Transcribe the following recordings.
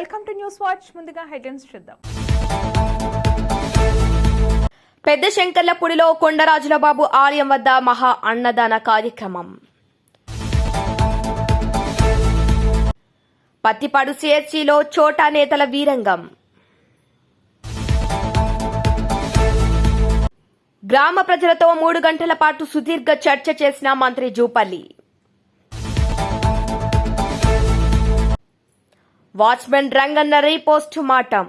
Welcome to News Watch. ముందుగా headlines చూద్దాం. పెద్ద శంకర్లపూడిలో కొండరాజుల బాబు ఆలయం వద్ద మహా అన్నదాన కార్యక్రమం. పత్తిపాడు సిహెచ్సిలో చోటా నేతల వీరంగం. గ్రామ ప్రజలతో మూడు గంటల పాటు సుదీర్ఘ చర్చ చేసిన మంత్రి Jupally. Watchman Ranganna re postmortem.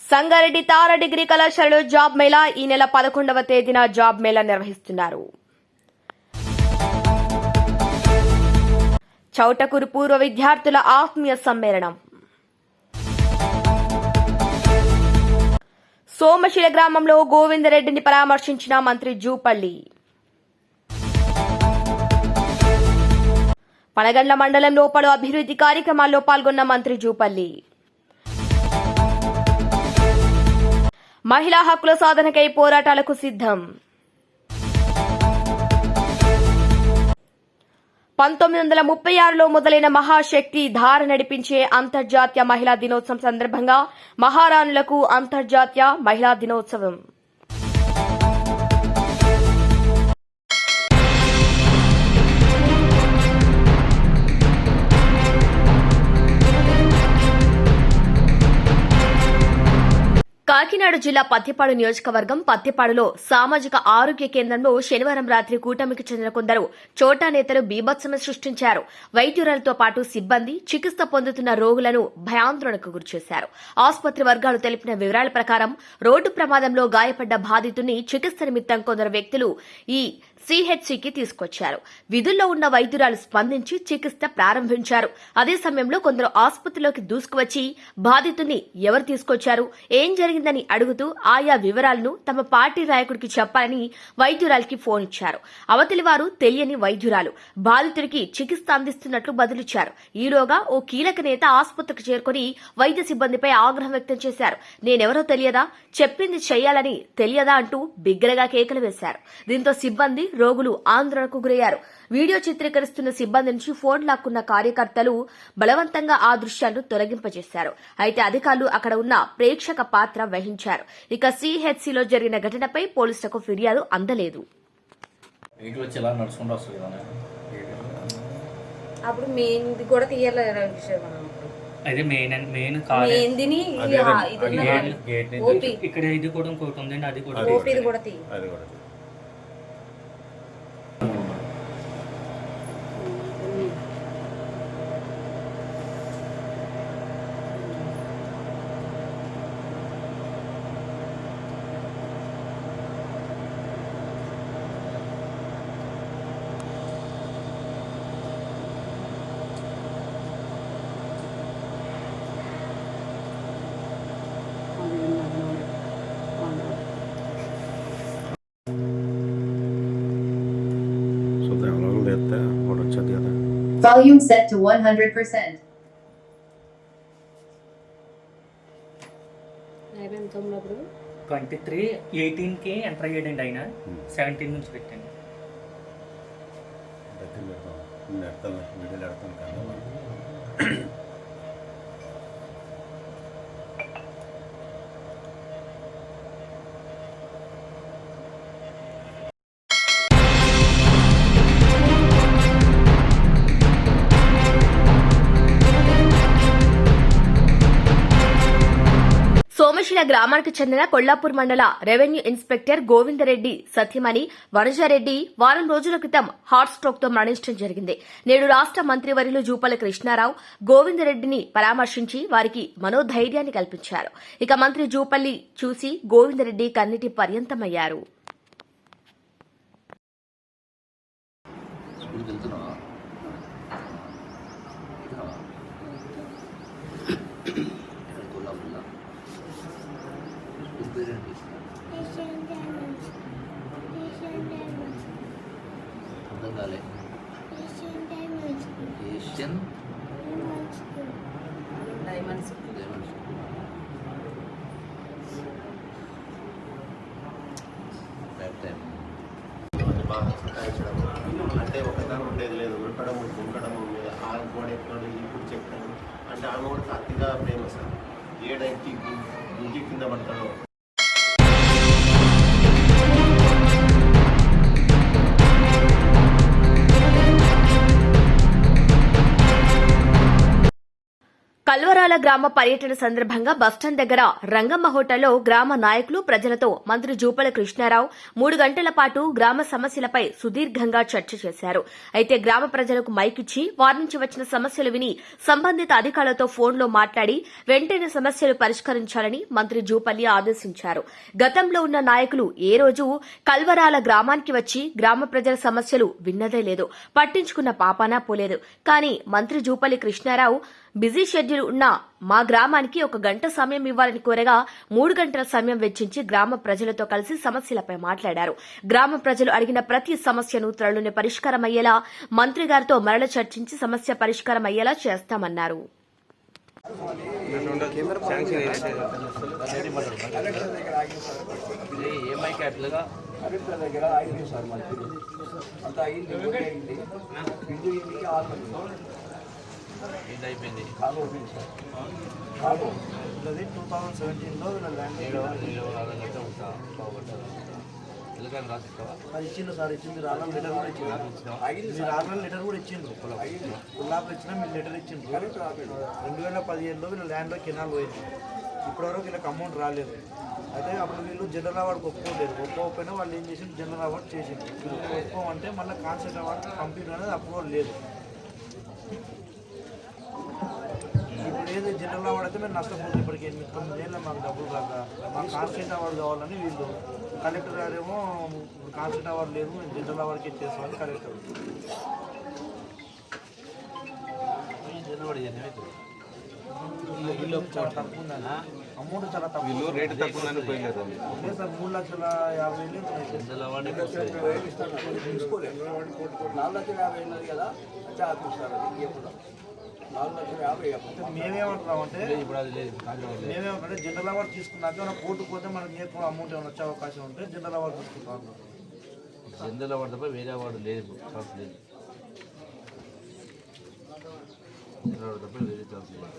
Sangareddy Tara degree కళాశాలలో జాబ్ మేళా ఈ నెల పదకొండవ తేదీన జాబ్ మేళా నిర్వహిస్తున్నారు. చౌటకూరు పూర్వ విద్యార్థుల ఆత్మీయ సమ్మేళనం. సోమశిల గ్రామంలో గోవిందరెడ్డిని పరామర్శించిన మంత్రి జూపల్లి. పనగండ్ల మండలంలో పలు అభివృద్ధి కార్యక్రమాల్లో పాల్గొన్న మంత్రి జూపల్లి. మహిళా హక్కుల సాధనకై పోరాటాలకు సిద్ధం. పంతొమ్మిది వందల ముప్పై ఆరులో మొదలైన మహాశక్తి ధార నడిపించే అంతర్జాతీయ మహిళా దినోత్సవం సందర్భంగా మహారాణులకు అంతర్జాతీయ మహిళా దినోత్సవం. కాకినాడ జిల్లా పత్తిపాడు నియోజకవర్గం పత్తిపాడులో సామాజిక ఆరోగ్య కేంద్రంలో శనివారం రాత్రి కూటమికి చెందిన కొందరు చోటా నేతలు బీభత్సమ సృష్టించారు. వైద్యురాలతో పాటు సిబ్బంది చికిత్స పొందుతున్న రోగులను భయాందోళనకు గురిచేశారు. ఆసుపత్రి వర్గాలు తెలిపిన వివరాల ప్రకారం రోడ్డు ప్రమాదంలో గాయపడ్డ బాధితుని చికిత్స నిమిత్తం కొందరు వ్యక్తులు ఈ సిహెచ్సికి తీసుకొచ్చారు. విధుల్లో ఉన్న వైద్యురాలు స్పందించి చికిత్స ప్రారంభించారు. అదే సమయంలో కొందరు ఆసుపత్రిలోకి దూసుకువచ్చి బాధితుని ఎవరు తీసుకొచ్చారు? ఏం జరిగిందని అడుగుతూ ఆయా వివరాలను తమ పార్టీ నాయకుడికి చెప్పాలని వైద్యురాలికి ఫోన్ ఇచ్చారు. అవతలి వారు తెలియని వైద్యురాలు. బాధితుడికి చికిత్స అందిస్తున్నట్లు బదులిచ్చారు. ఈలోగా ఓ కీలక నేత ఆసుపత్రికి చేరుకుని వైద్య సిబ్బందిపై ఆగ్రహం వ్యక్తం చేశారు. నేనెవరో తెలియదా? చెప్పింది చెయ్యాలని తెలియదా అంటూ బిగ్గరగా కేకలు వేశారు. దీంతో సిబ్బంది రోగులు ఆందోళనకు గురయ్యారు. వీడియో చిత్రీకరిస్తున్న సిబ్బంది నుంచి ఫోన్ లాక్కున్న కార్యకర్తలు బలవంతంగా ఆ దృశ్యాలను తొలగింపజేశారు. అయితే అధికారులు అక్కడ ఉన్న ప్రేక్షక పాత్ర వహించారు. ఇక సిహెచ్సిలో జరిగిన ఘటనపై పోలీసులకు ఫిర్యాదు అందలేదు. కదా అప్పుడు కూడా తీయాలి మెయిన్ అండ్ మెయిన్ ఓపీ. ఇక్కడ ఇది కూడా ఇంకోటి ఉందండి అది కూడా అది కూడా తీ అది కూడా చూద్దాం ఎవరో తెస్తే ఒకటి వచ్చేది కదా Volume set to 100%. అయిపోయింది తొమ్మిది ట్వంటీ త్రీ ఎయిటీన్కి ఎంటర్ అయ్యాడండి ఆయన. సెవెంటీన్ నుంచి పెట్టండి. దగ్గర పెడతాం వీడియోలు ఎడతాను కదా సోమశిల గ్రామానికి చెందిన కొల్లాపూర్ మండల రెవెన్యూ ఇన్స్పెక్టర్ గోవిందరెడ్డి సత్యమణి వనజారెడ్డి వారం రోజుల క్రితం హార్ట్ స్ట్రోక్తో మరణించడం జరిగింది. నేడు రాష్ట మంత్రివర్యులు జూపల్లి కృష్ణారావు గోవిందరెడ్డిని పరామర్శించి వారికి మనోధైర్యాన్ని కల్పించారు. ఇక మంత్రి జూపల్లి చూసి గోవిందరెడ్డి కన్నిటి పర్యంతమయ్యారు. అంటే ఆమె కూడా అతిగా ప్రేమ సార్ ఏడైకి గుంజి కింద పడతాడో. కల్వరాల గ్రామ పర్యటన సందర్భంగా బస్టాండ్ దగ్గర రంగమ్మ హోటల్లో గ్రామ నాయకులు ప్రజలతో మంత్రి జూపల కృష్ణారావు మూడు గంటల పాటు గ్రామ సమస్యలపై సుదీర్ఘంగా చర్చ చేశారు. అయితే గ్రామ ప్రజలకు మైకిచ్చి వారి నుంచి వచ్చిన సమస్యలు విని సంబంధిత అధికారులతో ఫోన్లో మాట్లాడి వెంటనే సమస్యలు పరిష్కరించాలని మంత్రి జూపల్లి ఆదేశించారు. గతంలో ఉన్న నాయకులు ఏ రోజు కల్వరాల గ్రామానికి వచ్చి గ్రామ ప్రజల సమస్యలు విన్నదే లేదు. పట్టించుకున్న పాపానా పోలేదు. కానీ మంత్రి జూపల్లి కృష్ణారావు బిజీ షెడ్యూల్ ఉన్న మా గ్రామానికి ఒక గంట సమయం ఇవ్వాలని కోరగా మూడు గంటల సమయం వెచ్చించి గ్రామ ప్రజలతో కలిసి సమస్యలపై మాట్లాడారు. గ్రామ ప్రజలు అడిగిన ప్రతి సమస్యను త్వరలోనే పరిష్కారం అయ్యేలా మంత్రి గారితో మరల చర్చించి సమస్య పరిష్కారం అయ్యేలా చేస్తామన్నారు టూ థౌసండ్ సెవెంటీన్లో ల్యాండ్ ఇచ్చిండు సార్ ఇచ్చింది రాళ్ళ లెటర్ కూడా రాళ్ళ లెటర్ కూడా ఇచ్చిండు. గులాబ్ ఇచ్చిన మీరు లెటర్ ఇచ్చిండ్రు. రెండు వేల పదిహేనులో వీళ్ళ ల్యాండ్లో కెనాల్ పోయింది ఇప్పటివరకు వీళ్ళకి అమౌంట్ రాలేదు. అయితే అప్పుడు వీళ్ళు జనరల్ అవార్డుకి ఒప్పుకోలేదు. ఒప్పుకోకపోయినా వాళ్ళు ఏం చేసిండు జనరల్ అవార్డు వీళ్ళు ఒప్పుకోమంటే మళ్ళీ కాన్సెప్ట్ అవార్డు కంప్లీట్ అనేది అప్రూవల్ లేదు. ఏదో జనరల్ అవార్డు అయితే మేము నష్టపోతుంది ఇప్పటికి ఎనిమిది తొమ్మిది ఏళ్ళ మాకు డబ్బులు రాక మాకు కాన్స్టెంట్ అవార్డు కావాలని వీళ్ళు కలెక్టర్ గారేమో ఇప్పుడు కాన్స్టెంట్ అవార్డు లేదు మేము జనరల్ అవార్డుకి ఇచ్చేస్తామని కలెక్టర్ చాలా తక్కువ ఉందన్న అమౌంట్ చాలా తక్కువ రేటు తక్కువ లేదు సార్ మూడు లక్షల యాభై వేలు జనరల్ అవార్డు మేమేమంటున్నామంటే మేమేమంటే జనరల్ అవార్డు తీసుకున్నాక ఏమైనా కోర్టు పోతే మనకి ఎక్కువ అమౌంట్ ఏమైనా వచ్చే అవకాశం ఉంటే జనరల్ అవార్డు తీసుకుంటాం జనరల్ అవార్డు తప్ప వేరే అవార్డు లేదు ఛాన్స్ లేదు. జనరల్ అవార్డు తప్ప వేరే ఛాన్స్ లేదు.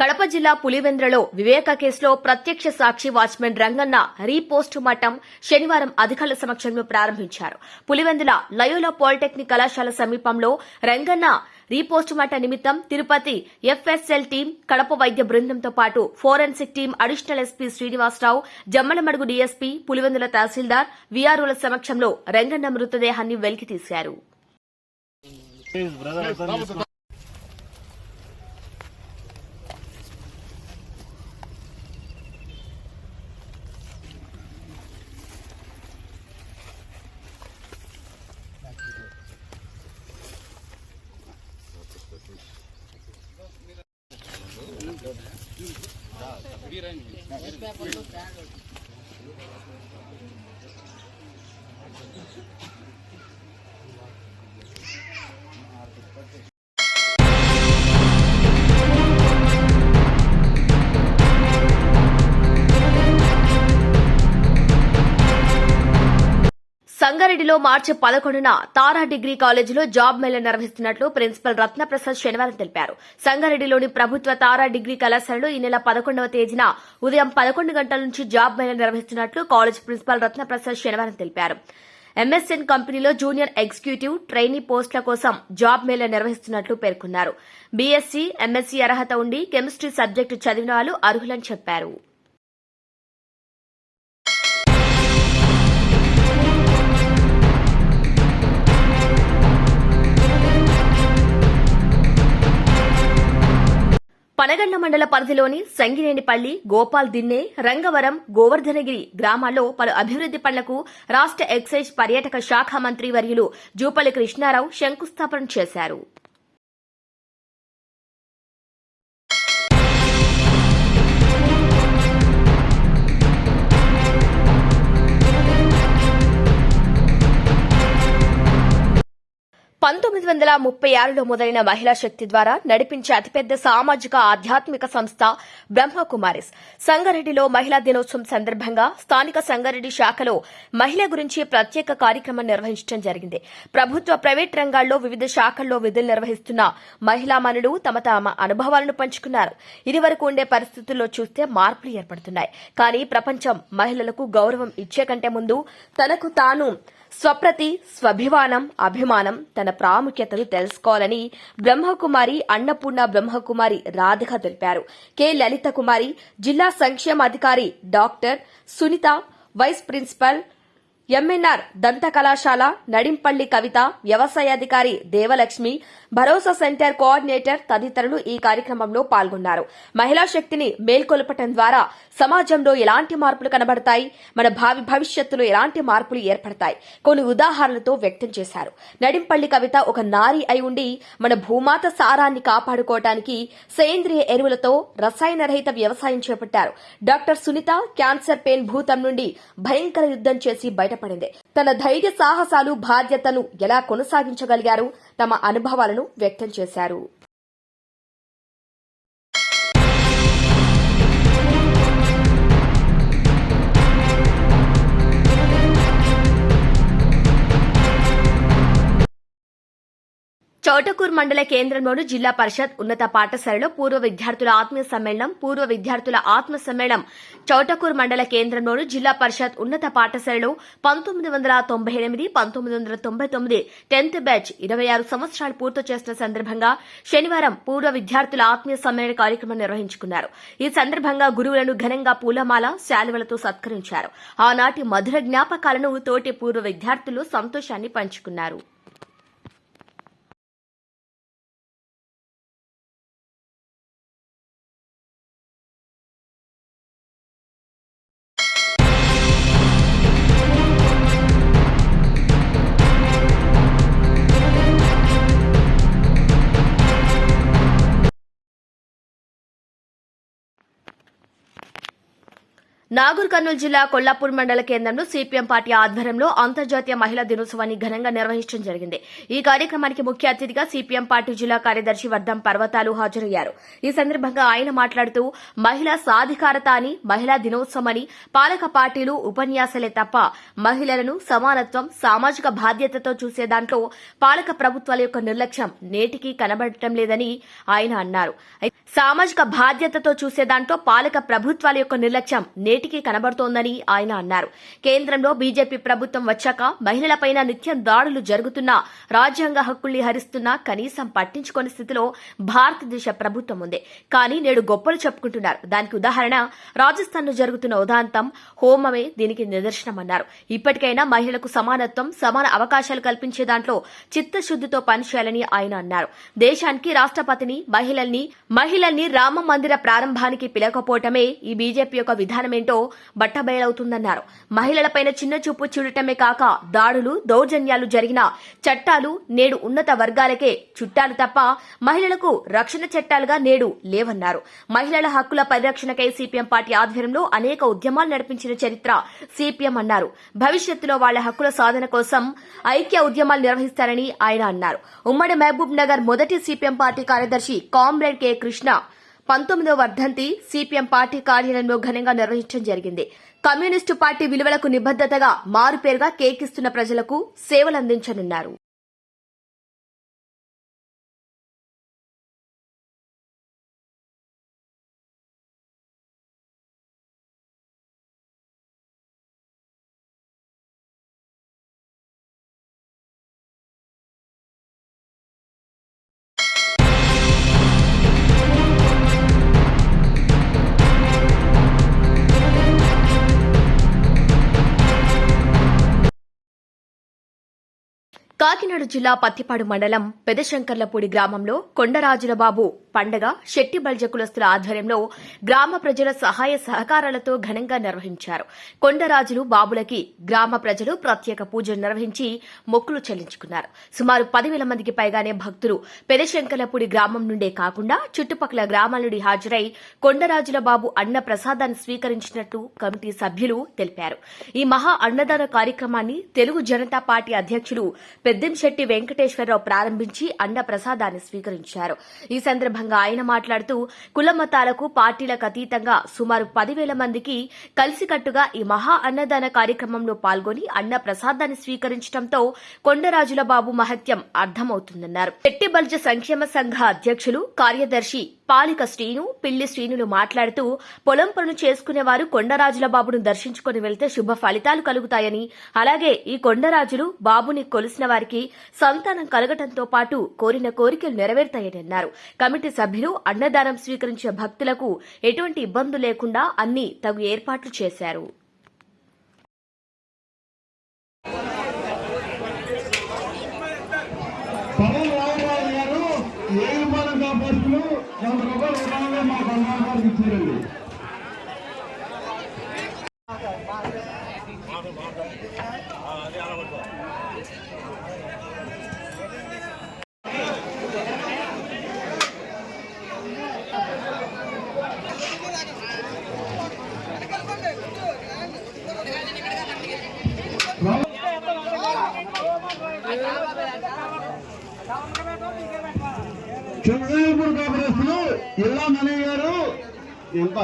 కడప జిల్లా పులివెంద్రలో వివేక కేసులో ప్రత్యక్ష సాక్షి వాచ్మెన్ రంగన్న రీపోస్టు మఠం శనివారం అధికారుల సమక్షంలో ప్రారంభించారు. పులివెందుల లయోలా పాలిటెక్నిక్ కళాశాల సమీపంలో రంగన్న రీపోస్టు మఠ నిమిత్తం తిరుపతి ఎఫ్ఎస్ఎల్ టీం కడప వైద్య బృందంతో పాటు forensic team additional SP Srinivasarao Jammalamadugu DSP Pulivendula తహసీల్దార్ వీఆర్ఓల సమక్షంలో రంగన్న మృతదేహాన్ని వెలికితీశారు. वीरंगी సంగారెడ్డిలో మార్చి పదకొండున తారా డిగ్రీ కాలేజీలో జాబ్ మేళ నిర్వహిస్తున్నట్లు ప్రిన్సిపల్ రత్నప్రసాద్ శనివారం తెలిపారు. సంగారెడ్డిలోని ప్రభుత్వ తారా డిగ్రీ కళాశాలలో ఈ నెల పదకొండవ తేదీన ఉదయం పదకొండు గంటల నుంచి జాబ్ మేళ నిర్వహిస్తున్నట్లు కాలేజ్ ప్రిన్సిపల్ రత్నప్రసాద్ శనివారం తెలిపారు. ఎంఎస్ఎన్ కంపెనీలో జూనియర్ ఎగ్జిక్యూటివ్ ట్రైనీ పోస్టుల కోసం జాబ్ మేళ నిర్వహిస్తున్నట్లు పేర్కొన్నారు. బీఎస్సీ ఎంఎస్సీ అర్హత ఉండి కెమిస్ట్రీ సబ్జెక్టు చదివిన వాళ్ళు అర్హులని చెప్పారు. పనగండ్ల మండల పరిధిలోని సంగినేనిపల్లి గోపాల్ దిన్నే రంగవరం గోవర్ధనగిరి గ్రామాల్లో పలు అభివృద్ది పనులకు రాష్ట ఎక్సైజ్ పర్యాటక శాఖ మంత్రి వర్యులు జూపల్లి కృష్ణారావు శంకుస్థాపన చేశారు. పంతొమ్మిది వందల ముప్పై ఆరులో మొదలైన మహిళా శక్తి ద్వారా నడిపించే అతిపెద్ద సామాజిక ఆధ్యాత్మిక సంస్థ బ్రహ్మకుమారిస్. సంగారెడ్డిలో మహిళా దినోత్సవం సందర్భంగా స్థానిక సంగారెడ్డి శాఖలో మహిళ గురించి ప్రత్యేక కార్యక్రమం నిర్వహించడం జరిగింది. ప్రభుత్వ ప్రైవేట్ రంగాల్లో వివిధ శాఖల్లో విధులు నిర్వహిస్తున్న మహిళా మనులు తమ తమ అనుభవాలను పంచుకున్నారు. ఇదివరకు ఉండే పరిస్థితుల్లో చూస్తే మార్పులు ఏర్పడుతున్నాయి. కానీ ప్రపంచం మహిళలకు గౌరవం ఇచ్చే కంటే ముందు తనకు తాను స్వప్రతి స్వభిమానం అభిమానం తన ప్రాముఖ్యతను తెలుసుకోవాలని బ్రహ్మకుమారి అన్నపూర్ణ బ్రహ్మకుమారి రాధిక తెలిపారు. కె. లలిత కుమారి జిల్లా సంక్షేమ అధికారి doctor Sunitha vice principal MNR దంత కళాశాల నడింపల్లి కవిత వ్యవసాయాధికారి దేవలక్ష్మి భరోసా సెంటర్ కోఆర్డినేటర్ తదితరులు ఈ కార్యక్రమంలో పాల్గొన్నారు. మహిళా శక్తిని మేల్కొల్పటం ద్వారా సమాజంలో ఎలాంటి మార్పులు కనబడతాయి? మన భావి భవిష్యత్తులో ఎలాంటి మార్పులు ఏర్పడతాయి? కొన్ని ఉదాహరణలతో వ్యక్తం చేశారు. నడింపల్లి కవిత ఒక నారి అయి ఉండి మన భూమాత సారాన్ని కాపాడుకోవటానికి సేంద్రియ ఎరువులతో రసాయన రహిత వ్యవసాయం చేపట్టారు. డాక్టర్ సునీత క్యాన్సర్ పెయిన్ భూతం నుండి భయంకర యుద్ధం చేసి బయట బయటపడింది తన ధైర్య సాహసాలు బాధ్యతను ఎలా కొనసాగించగలిగారు? తమ అనుభవాలను వ్యక్తం చేశారు. చౌటకూర్ మండల కేంద్రంలోని జిల్లా పరిషత్ ఉన్నత పాఠశాలలో పూర్వ విద్యార్థుల ఆత్మీయ సమ్మేళనం పూర్వ విద్యార్థుల ఆత్మ సమ్మేళనం చౌటకూర్ మండల కేంద్రంలోని జిల్లా పరిషత్ ఉన్నత పాఠశాలలో పంతొమ్మిది వందల తొంభై ఎనిమిది పంతొమ్మిది వందల తొంభై తొమ్మిది టెన్త్ బ్యాచ్ ఇరవై ఆరు సంవత్సరాలు పూర్తి చేసిన సందర్భంగా శనివారం పూర్వ విద్యార్థుల ఆత్మీయ సమ్మేళన కార్యక్రమం నిర్వహించుకున్నారు. ఈ సందర్భంగా గురువులను ఘనంగా పూలమాల శాలువలతో సత్కరించారు. ఆనాటి మధుర జ్ఞాపకాలను తోటి పూర్వ విద్యార్థులు సంతోషాన్ని పంచుకున్నారు. నాగూర్ కర్నూలు జిల్లా కొల్లాపూర్ మండల కేంద్రంలో సిపిఎం పార్టీ ఆధ్వర్యంలో అంతర్జాతీయ మహిళా దినోత్సవాన్ని ఘనంగా నిర్వహించడం జరిగింది. ఈ కార్యక్రమానికి ముఖ్య అతిథిగా సిపిఎం పార్టీ జిల్లా కార్యదర్శి వర్ధం పర్వతాలు హాజరయ్యారు. ఈ సందర్భంగా ఆయన మాట్లాడుతూ మహిళా సాధికారత అని మహిళా దినోత్సవం అని పాలక పార్టీలు ఉపన్యాసాలే తప్ప మహిళలను సమానత్వం సామాజిక బాధ్యతతో చూసే దాంట్లో పాలక ప్రభుత్వాల యొక్క నిర్లక్ష్యం నేటికి కనబడటం లేదని ఆయన అన్నారు. సామాజిక బాధ్యతతో చూసే దాంట్లో పాలక ప్రభుత్వాల యొక్క నిర్లక్ష్యం నేటికి కనబడుతోందని ఆయన అన్నారు. కేంద్రంలో బీజేపీ ప్రభుత్వం వచ్చాక మహిళలపైన నిత్యం దాడులు జరుగుతున్నా రాజ్యాంగ హక్కుల్ని హరిస్తున్నా కనీసం పట్టించుకోని స్థితిలో భారతదేశ ప్రభుత్వం ఉంది. కానీ నేడు గొప్పలు చెప్పుకుంటున్నారు. దానికి ఉదాహరణ రాజస్థాన్లో జరుగుతున్న ఉదాంతం హోమమే దీనికి నిదర్శనమన్నారు. ఇప్పటికైనా మహిళలకు సమానత్వం సమాన అవకాశాలు కల్పించే దాంట్లో చిత్తశుద్దితో పనిచేయాలని ఆయన అన్నారు. దేశానికి రాష్ట్రపతిని మహిళల్ని మహిళల్ని రామ మందిర ప్రారంభానికి పిలకపోవటమే ఈ బీజేపీ యొక్క విధానమేంటో బట్టబయలవుతుందన్నారు. మహిళలపైన చిన్న చూపు చూడటమే కాక దాడులు దౌర్జన్యాలు జరిగిన చట్టాలు నేడు ఉన్నత వర్గాలకే చుట్టాలు తప్ప మహిళలకు రక్షణ చట్టాలుగా నేడు లేవన్నారు. మహిళల హక్కుల పరిరక్షణకై సిపిఎం పార్టీ ఆధ్వర్యంలో అనేక ఉద్యమాలు నడిపించిన చరిత్ర సిపిఎం అన్నారు. భవిష్యత్తులో వాళ్ళ హక్కుల సాధన కోసం ఐక్య ఉద్యమాలు నిర్వహిస్తారని ఆయన అన్నారు. ఉమ్మడి మహబూబ్ నగర్ మొదటి సిపిఎం పార్టీ కార్యదర్శి కామ్రేడ్ కె కృష్ణ పంతొమ్మిదవ వర్ధంతి సిపిఎం పార్టీ కార్యాలయంలో ఘనంగా నిర్వహించడం జరిగింది. కమ్యూనిస్టు పార్టీ విలువలకు నిబద్దతగా మారుపేరుగా కేకిస్తున్న ప్రజలకు సేవలందించనున్నారు. కాకినాడ జిల్లా పత్తిపాడు మండలం పెదశంకర్లపూడి గ్రామంలో కొండరాజులబాబు పండగ శెట్టి బల్జ కులస్తుల ఆధ్వర్యంలో గ్రామ ప్రజల సహాయ సహకారాలతో ఘనంగా నిర్వహించారు. కొండరాజులు బాబులకి గ్రామ ప్రజలు ప్రత్యేక పూజలు నిర్వహించి మొక్కులు చెల్లించుకున్నారు. సుమారు పదివేల మందికి పైగానే భక్తులు పెదశంకర్లపూడి గ్రామం నుండే కాకుండా చుట్టుపక్కల గ్రామాల నుండి హాజరై కొండరాజుల బాబు అన్న ప్రసాదాన్ని స్వీకరించినట్టు కమిటీ సభ్యులు తెలిపారు. ఈ మహా అన్నదాన కార్యక్రమాన్ని తెలుగు జనతా పార్టీ అధ్యక్షులు పెద్దంశెట్టి వెంకటేశ్వరరావు ప్రారంభించి అన్న ప్రసాదాన్ని స్వీకరించారు. ఈ సందర్భంగా ఆయన మాట్లాడుతూ కులమతాలకు పార్టీలకు అతీతంగా సుమారు పదివేల మందికి కలిసికట్టుగా ఈ మహా అన్నదాన కార్యక్రమంలో పాల్గొని అన్న ప్రసాదాన్ని స్వీకరించడంతో కొండరాజుల బాబు మహత్యం అర్థమవుతుందన్నారు. పెట్టి బల్జ సంక్షేమ సంఘ అధ్యక్షులు కార్యదర్శి పాలిక శ్రీను పిల్లి శ్రీనులు మాట్లాడుతూ పొలం పనులు చేసుకునేవారు కొండరాజుల బాబును దర్శించుకుని వెళ్తే శుభ ఫలితాలు కలుగుతాయని. అలాగే ఈ కొండరాజులు బాబుని కొలిసిన వారికి సంతానం కలగటంతో పాటు కోరిన కోరికలు నెరవేరుతాయని అన్నారు. కమిటీ సభ్యులు అన్నదానం స్వీకరించే భక్తులకు ఎటువంటి ఇబ్బందులు లేకుండా అన్ని తగు ఏర్పాట్లు చేశారు పవన్ రామరాజు గారు ఏ రూపాయలు కాపాడుతూ వంద రూపాయలు విధానంలో మా బంగారు గారికి ఇచ్చారండి చంద్రపూర్ కాపరేస్తులు ఇల్లా మనయ్య గారు ఎంత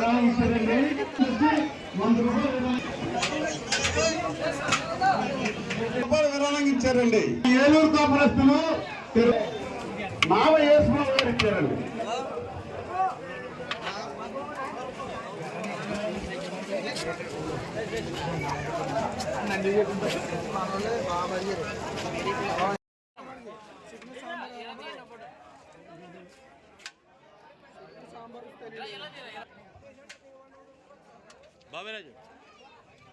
విరాళం వంద రూపాయలు ఇచ్చారండి. ఏలూరు కాపురస్తులు మావ యేసుబాబు గారు ఇచ్చారండి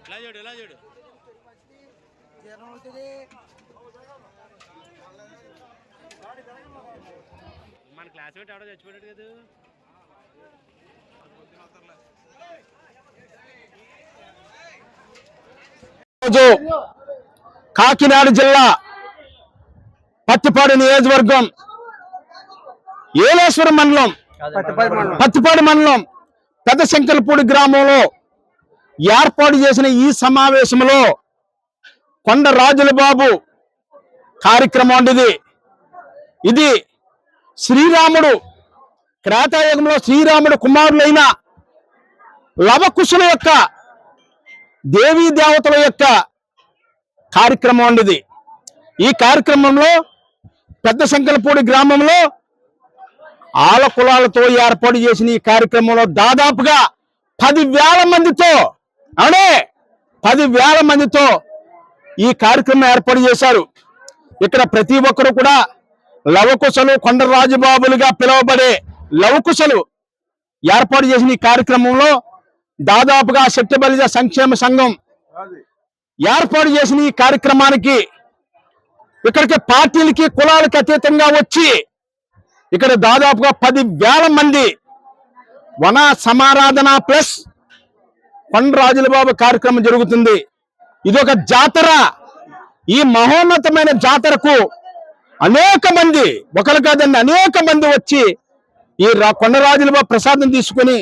ఎలా చూడు ఎలా చూడు మన క్లాస్ పెట్టి ఎవడో చచ్చిపోయాడు కదా. రోజు కాకినాడ జిల్లా పత్తిపాడు నియోజకవర్గం ఏలేశ్వరం మండలం పత్తిపాడు మండలం. పెద్ద శంకరపూడి గ్రామంలో ఏర్పాటు చేసిన ఈ సమావేశంలో కొండ రాజుల బాబు కార్యక్రమం ఇది శ్రీరాముడు త్రేతాయుగంలో శ్రీరాముడు కుమారులైన లవకుశుల యొక్క దేవీ దేవతల యొక్క కార్యక్రమం అండి ఈ కార్యక్రమంలో పెద్ద శంకరపూడి గ్రామంలో ఆల కులాలతో ఏర్పాటు చేసిన ఈ కార్యక్రమంలో దాదాపుగా పది వేల మందితో అనే పది వేల మందితో ఈ కార్యక్రమం ఏర్పాటు చేశారు. ఇక్కడ ప్రతి ఒక్కరు కూడా లవకుశలు కొండ రాజుబాబులుగా పిలువబడే లవకుశలు ఏర్పాటు చేసిన ఈ కార్యక్రమంలో దాదాపుగా శక్తిబలిజ సంక్షేమ సంఘం ఏర్పాటు చేసిన ఈ కార్యక్రమానికి ఇక్కడికి పార్టీలకి కులాలకి అతీతంగా వచ్చి ఇక్కడ దాదాపుగా పది వేల మంది వన సమారాధన ప్లస్ కొండరాజుల బాబు కార్యక్రమం జరుగుతుంది. ఇది ఒక జాతర. ఈ మహోన్నతమైన జాతరకు అనేక మంది ఒకరు కాదండి అనేక మంది వచ్చి ఈ రా- కొండరాజుల బాబు ప్రసాదం తీసుకొని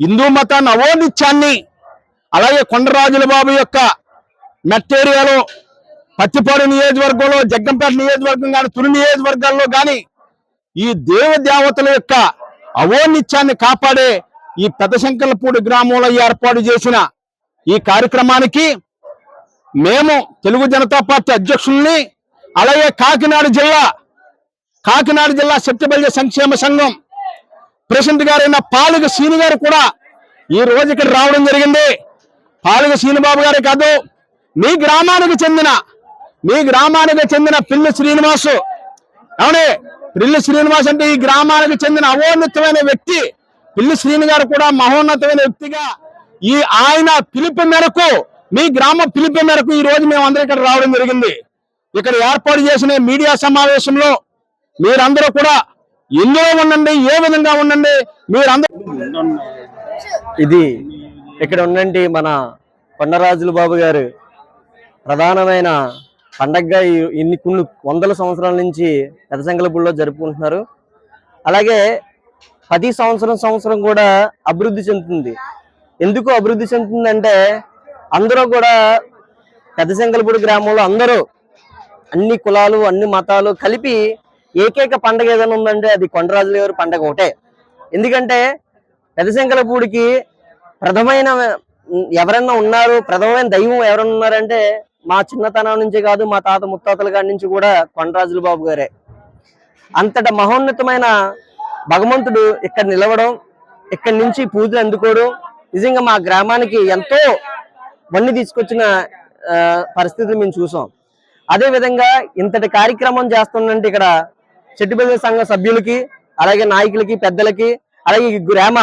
హిందూ మతాన్ని అవోనిత్యాన్ని అలాగే కొండరాజుల బాబు యొక్క మెట్టేరియాలో పత్తిపాడు నియోజకవర్గంలో జగ్గంపేట నియోజకవర్గం కానీ తుని నియోజకవర్గాల్లో కానీ ఈ దేవ దేవతల యొక్క అవోనిత్యాన్ని కాపాడే ఈ పెద్దశంకర్లపూడి గ్రామంలో ఏర్పాటు చేసిన ఈ కార్యక్రమానికి మేము తెలుగు జనతా పార్టీ అధ్యక్షుల్ని అలాగే కాకినాడ జిల్లా కాకినాడ జిల్లా శక్తిబల్య సంక్షేమ సంఘం ప్రెసిడెంట్ గారైన పాలుగ సీని గారు కూడా ఈ రోజు ఇక్కడ రావడం జరిగింది. పాలుగ సీనిబాబు గారే కాదు మీ గ్రామానికి చెందిన మీ గ్రామానికి చెందిన పిల్లి శ్రీనివాసు. అవునే పిల్లి శ్రీనివాస్ అంటే ఈ గ్రామానికి చెందిన అవోన్నతమైన వ్యక్తి. పిల్లి శ్రీని గారు కూడా మహోన్నతమైన వ్యక్తిగా ఈ ఆయన పిలుపు మేరకు మీ గ్రామ పిలుపు మేరకు ఈ రోజు మేము అందరం ఇక్కడ రావడం జరిగింది. ఇక్కడ ఏర్పాటు చేసిన మీడియా సమావేశంలో మీరందరూ కూడా ఇందులో ఉండండి ఏ విధంగా ఉండండి మీరందరూ ఇది ఇక్కడ ఉన్నంటి మన కొండరాజుల బాబు గారు. ప్రధానమైన పండగగా ఇన్ని కొన్ని వందల సంవత్సరాల నుంచి పెదసంగలపూడిలో జరుపుకుంటున్నారు. అలాగే ప్రతి సంవత్సరం సంవత్సరం కూడా అభివృద్ధి చెందుతుంది. ఎందుకు అభివృద్ధి చెందుతుందంటే అందరూ కూడా పెద్దశంకలపూడి గ్రామంలో అందరూ అన్ని కులాలు అన్ని మతాలు కలిపి ఏకైక పండగ ఏదైనా ఉందంటే అది కొండరాజుల గారి పండగ ఒకటే. ఎందుకంటే పెదశంకలపూడికి ప్రథమైన ఎవరన్నా ఉన్నారు ప్రథమైన దైవం ఎవరన్నా ఉన్నారంటే మా చిన్నతనం నుంచి కాదు మా తాత ముత్తాతల గారి నుంచి కూడా కొండరాజుల బాబు గారే. అంతట మహోన్నతమైన భగవంతుడు ఇక్కడ నిలవడం ఇక్కడి నుంచి పూజలు అందుకోవడం నిజంగా మా గ్రామానికి ఎంతో వన్ని తీసుకొచ్చిన పరిస్థితులు మేము చూసాం. అదే విధంగా ఇంతటి కార్యక్రమం చేస్తుందంటే ఇక్కడ చెట్టుబెల్లి సంఘ సభ్యులకి అలాగే నాయకులకి పెద్దలకి అలాగే గ్రామ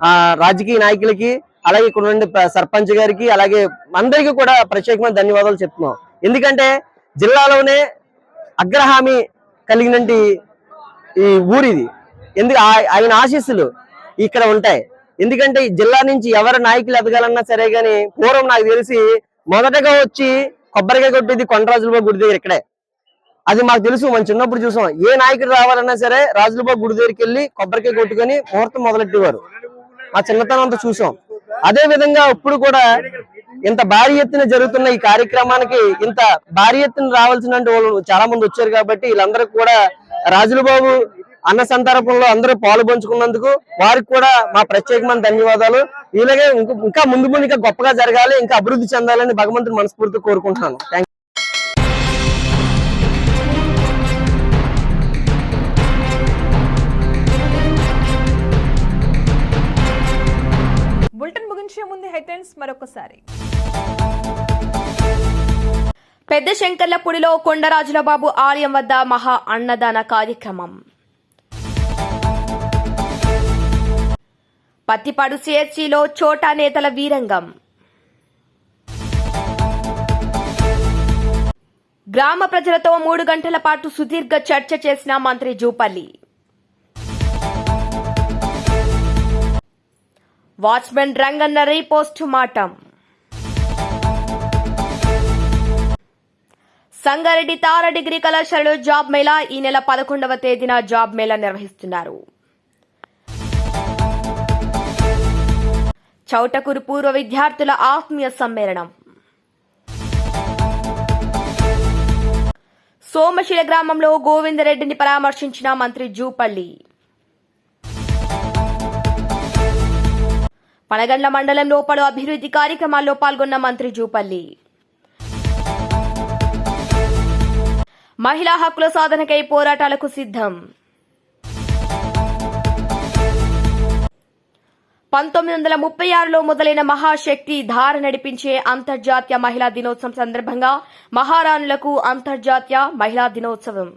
ఆ, రాజకీయ నాయకులకి అలాగే ఇక్కడ ఉండే సర్పంచ్ గారికి అలాగే అందరికీ కూడా ప్రత్యేకమైన ధన్యవాదాలు చెప్తున్నాం. ఎందుకంటే జిల్లాలోనే అగ్రహామి కలిగినటువంటి ఈ ఊరిది. ఎందుకు ఆయన ఆశీస్సులు ఇక్కడ ఉంటాయి. ఎందుకంటే జిల్లా నుంచి ఎవరి నాయకులు ఎదగాలన్నా సరే కానీ పూర్వం నాకు తెలిసి మొదటగా వచ్చి కొబ్బరికాయ కొట్టేది కొండరాజులబాబు గుడి దగ్గర ఇక్కడే. అది మాకు తెలుసు మనం చిన్నప్పుడు చూసాం. ఏ నాయకుడు రావాలన్నా సరే రాజులబాబు గుడి దగ్గరికి వెళ్ళి కొబ్బరికాయ కొట్టుకొని ముహూర్తం మొదలెట్టేవారు. మా చిన్నతనం అంతా చూసాం. అదే విధంగా ఇప్పుడు కూడా ఇంత భారీ ఎత్తున జరుగుతున్న ఈ కార్యక్రమానికి ఇంత భారీ ఎత్తున రావాల్సిన వాళ్ళు చాలా మంది వచ్చారు కాబట్టి వీళ్ళందరూ కూడా రాజులబాబు అన్న సంతర్పణలో అందరూ పాలు పంచుకున్నందుకు వారికి కూడా మా ప్రత్యేకమైన ధన్యవాదాలు. ఇలాగే ఇంకా ముందు ముందు ఇంకా గొప్పగా జరగాలి ఇంకా అభివృద్ధి చెందాలని భగవంతుని మనస్ఫూర్తి కోరుకుంటున్నాను. హెడ్లైన్స్ మరొకసారి. పెద్ద శంకర్లపూడిలో కొండరాజుల బాబు ఆలయం వద్ద మహా అన్నదాన కార్యక్రమం. పత్తిపాడు సిహెచ్సిలో చోటా నేతల వీరంగం. గ్రామ ప్రజలతో మూడు గంటల పాటు సుదీర్ఘ చర్చ చేసిన మంత్రి Jupally. Watchman Ranganna re postmortem. Sangareddy Tara degree కళాశాలలో జాబ్ మేళా ఈ నెల పదకొండవ తేదీన జాబ్ మేళా నిర్వహిస్తున్నారు. చౌటకూరు పూర్వ విద్యార్థుల ఆత్మీయ సమ్మేళనం. సోమశిల గ్రామంలో గోవిందరెడ్డిని పరామర్శించిన మంత్రి జూపల్లి. పనగండ్ల మండలంలో పలు అభివృద్ధి కార్యక్రమాల్లో పాల్గొన్న మంత్రి జూపల్లి. మహిళా హక్కుల సాధనకై పోరాటాలకు సిద్ధం. పంతొమ్మిది వందల ముప్పై ఆరులో మొదలైన మహాశక్తి ధార నడిపించే అంతర్జాతీయ మహిళా దినోత్సవం సందర్భంగా మహారాణులకు అంతర్జాతీయ మహిళా దినోత్సవం.